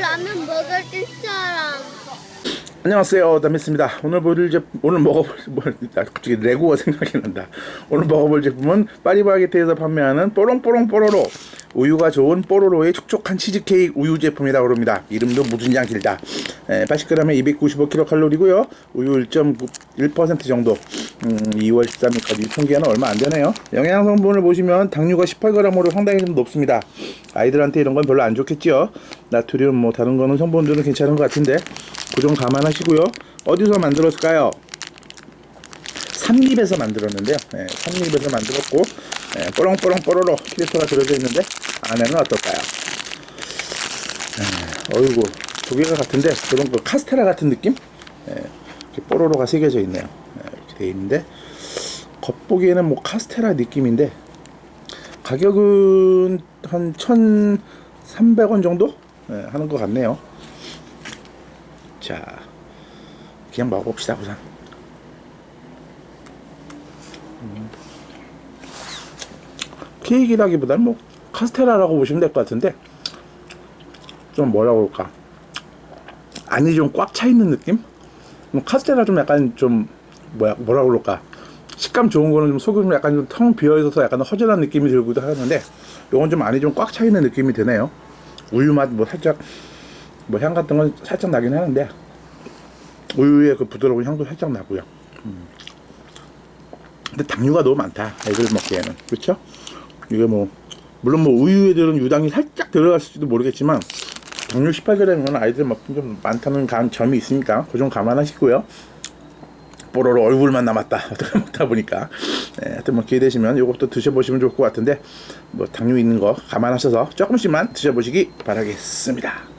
라면 먹을 사람. 안녕하세요. 담했습니다. 오늘 보여드릴 제 오늘 먹어볼 뭐나 갑자기 레고가 생각이 난다. 오늘 먹어볼 제품은 파리바게트에서 판매하는 뽀롱뽀롱 뽀로로 우유가 좋은 뽀로로의 촉촉한 치즈케이크 우유 제품이라고 합니다. 이름도 무진장 길다. 에, 80g에 295kcal이고요. 우유 1.1% 정도. 음, 2월 13일까지 유통기한은 얼마 안 되네요. 영양 성분을 보시면 당류가 18g으로 상당히 좀 높습니다. 아이들한테 이런 건 별로 안 좋겠지요. 나트륨 뭐 다른 거는 성분들은 괜찮은 것 같은데 그점 감안하시고요. 어디서 만들었을까요? 삼립에서 만들었는데요. 네, 삼립에서 만들었고 네, 뽀롱뽀롱 뽀로로 캐릭터가 들어져 있는데 안에는 어떨까요? 네, 어이구 조개가 같은데 그런 거 카스테라 같은 느낌? 네, 이렇게 뽀로로가 새겨져 있네요. 네, 이렇게 돼 있는데 겉보기에는 뭐 카스테라 느낌인데 가격은 한 1,300원 정도 네, 하는 것 같네요. 자, 그냥 먹어봅시다, 우선. 음. 케이크라기보다는 뭐 카스테라라고 보시면 될 것 같은데 좀 뭐라고 그럴까 안이 좀 꽉 차 있는 느낌? 뭐 카스테라 좀 약간 좀 뭐야 뭐라고 그럴까 식감 좋은 거는 좀 속이 좀 약간 좀 텅 비어 있어서 약간 허전한 느낌이 들기도 하는데 요건 좀 안이 좀 꽉 차 있는 느낌이 드네요. 우유 맛 뭐 살짝 뭐 향 같은 건 살짝 나긴 하는데 우유의 그 부드러운 향도 살짝 나고요. 음. 근데 당류가 너무 많다 애들 먹기에는 그렇죠? 이게 뭐 물론 뭐 우유에 들은 유당이 살짝 들어갔을지도 모르겠지만 당류 18g이면 아이들 먹기 좀 많다는 감, 점이 있으니까 그점 감안하시고요. 뽀로로 얼굴만 남았다 어떻게 먹다 보니까 네, 하여튼 뭐 기회 되시면 이것도 드셔보시면 좋을 것 같은데 뭐 당류 있는 거 감안하셔서 조금씩만 드셔보시기 바라겠습니다.